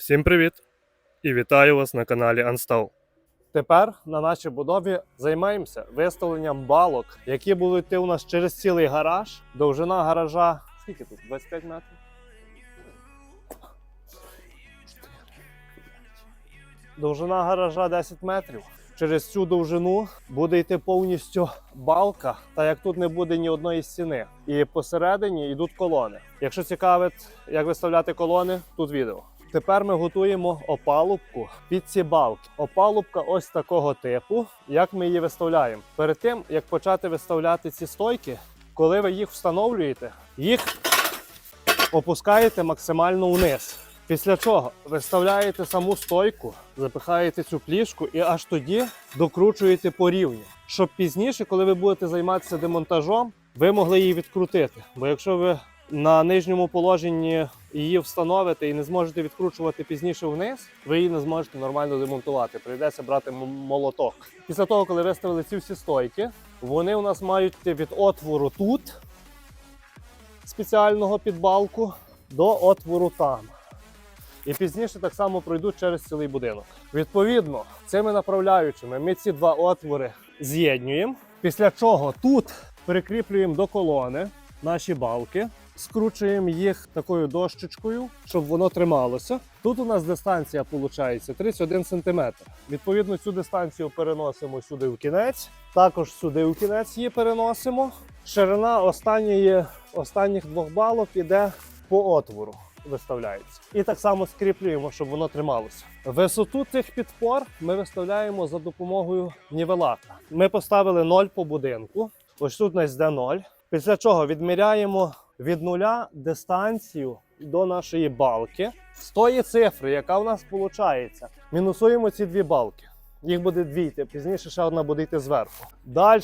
Всім привіт! І вітаю вас на каналі Unstall. Тепер на нашій будові займаємося виставленням балок, які будуть йти у нас через цілий гараж. Довжина гаража. Скільки тут? 25 метрів? Довжина гаража 10 метрів. Через цю довжину буде йти повністю балка, та як тут не буде ні одної стіни. І посередині йдуть колони. Якщо цікавить, як виставляти колони, тут відео. Тепер ми готуємо опалубку під ці балки. Опалубка ось такого типу. Як ми її виставляємо? Перед тим як почати виставляти ці стойки, коли ви їх встановлюєте, їх опускаєте максимально вниз. Після чого виставляєте саму стойку, запихаєте цю плішку і аж тоді докручуєте по рівню. Щоб пізніше, коли ви будете займатися демонтажом, ви могли її відкрутити. Бо якщо ви на нижньому положенні її встановите і не зможете відкручувати пізніше вниз, ви її не зможете нормально демонтувати. Прийдеться брати молоток. Після того, коли виставили ці всі стойки, вони у нас мають від отвору тут, спеціального під балку, до отвору там. І пізніше так само пройдуть через цілий будинок. Відповідно, цими направляючими ми ці два отвори з'єднуємо. Після чого тут прикріплюємо до колони наші балки, скручуємо їх такою дощечкою, щоб воно трималося. Тут у нас дистанція виходить 31 см. Відповідно, цю дистанцію переносимо сюди в кінець. Також сюди в кінець її переносимо. Ширина останньої, останніх двох балок іде по отвору виставляється. І так само скріплюємо, щоб воно трималося. Висоту цих підпор ми виставляємо за допомогою нівелата. Ми поставили 0 по будинку. Ось тут у нас йде 0. Після чого відміряємо від нуля дистанцію до нашої балки. З тої цифри, яка в нас виходить, мінусуємо ці дві балки. Їх буде дві пізніше ще одна буде йти зверху. Далі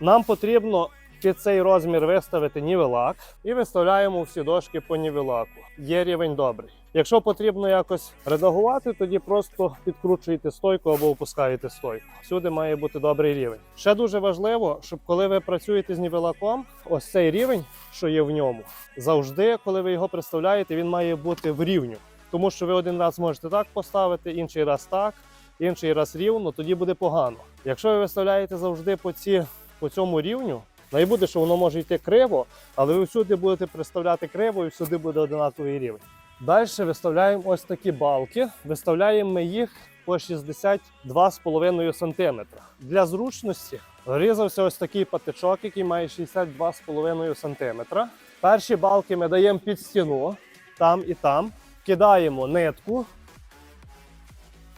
нам потрібно під цей розмір виставити нівелак і виставляємо всі дошки по нівелаку. Є рівень добрий. Якщо потрібно якось редагувати, тоді просто підкручуєте стойку або опускаєте стойку. Всюди має бути добрий рівень. Ще дуже важливо, щоб коли ви працюєте з нівелаком, ось цей рівень, що є в ньому, завжди, коли ви його представляєте, він має бути в рівню. Тому що ви один раз можете так поставити, інший раз так, інший раз рівно, тоді буде погано. Якщо ви виставляєте завжди по, ці, по цьому рівню, найбуде, що воно може йти криво, але ви всюди будете представляти криво і всюди буде одинаковий рівень. Далі виставляємо ось такі балки. Виставляємо ми їх по 62,5 см. Для зручності різався ось такий патичок, який має 62,5 см. Перші балки ми даємо під стіну, там і там. Кидаємо нитку,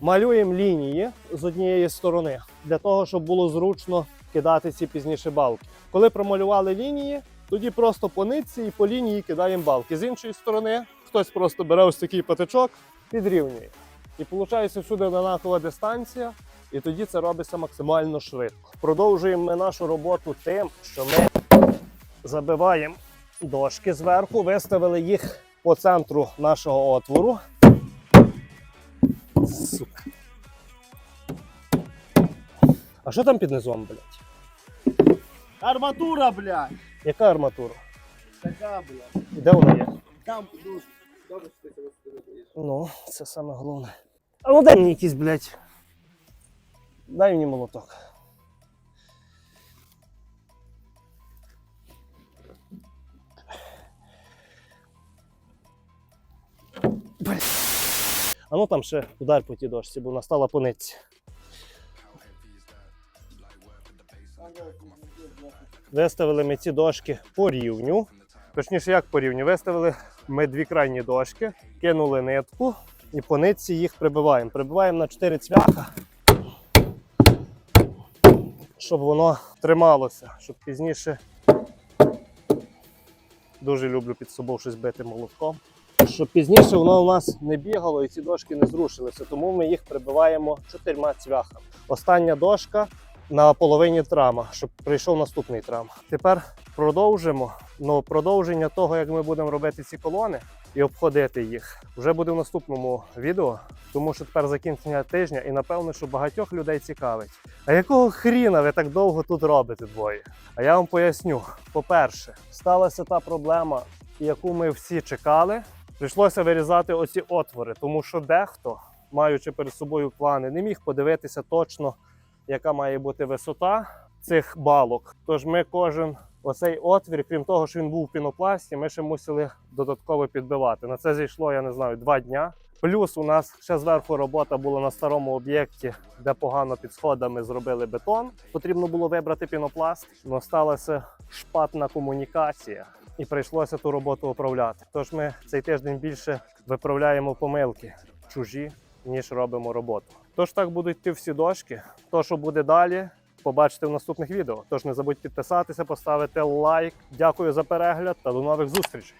малюємо лінії з однієї сторони для того, щоб було зручно кидати ці пізніше балки. Коли промалювали лінії, тоді просто по нитці і по лінії кидаємо балки. З іншої сторони, хтось просто бере ось такий патичок, підрівнює. І виходить всюди однакова дистанція, і тоді це робиться максимально швидко. Продовжуємо ми нашу роботу тим, що ми забиваємо дошки зверху, виставили їх по центру нашого отвору. Сука. А що там під низом, блядь? Арматура, блядь! Яка арматура? Така, блядь. Де вона є? Там, ну, добре, що ти себе. Ну, це саме головне. А ну дай мені якийсь, блядь. Дай мені молоток. Блядь. А ну там ще удар по тій дошці, бо вона стала Виставили ми ці дошки по рівню. Точніше, як по рівню? Виставили ми дві крайні дошки, кинули нитку і по нитці їх прибиваємо. Прибиваємо на 4 цвяха, щоб воно трималося, щоб пізніше дуже люблю під собою щось бити молотком. Щоб пізніше воно у нас не бігало і ці дошки не зрушилися, тому ми їх прибиваємо чотирма цвяхами. Остання дошка на половині трама, щоб прийшов наступний трам. Тепер продовжимо. Ну, продовження того, як ми будемо робити ці колони і обходити їх, вже буде в наступному відео, тому що тепер закінчення тижня, і напевно, що багатьох людей цікавить. А якого хріна ви так довго тут робите двоє? А я вам поясню: по-перше, сталася та проблема, яку ми всі чекали. Прийшлося вирізати оці отвори, тому що дехто, маючи перед собою плани, не міг подивитися точно, яка має бути висота цих балок. Тож ми кожен оцей отвір, крім того, що він був у пінопласті, ми ще мусили додатково підбивати. На це зійшло, я не знаю, два дня. Плюс у нас ще зверху робота була на старому об'єкті, де погано під сходами зробили бетон. Потрібно було вибрати пінопласт, але сталася шпатна комунікація, і прийшлося ту роботу управляти. Тож ми цей тиждень більше виправляємо помилки чужі, ніж робимо роботу. Тож так будуть йти всі дошки. То, що буде далі, побачите в наступних відео. Тож не забудь підписатися, поставити лайк. Дякую за перегляд та до нових зустрічей.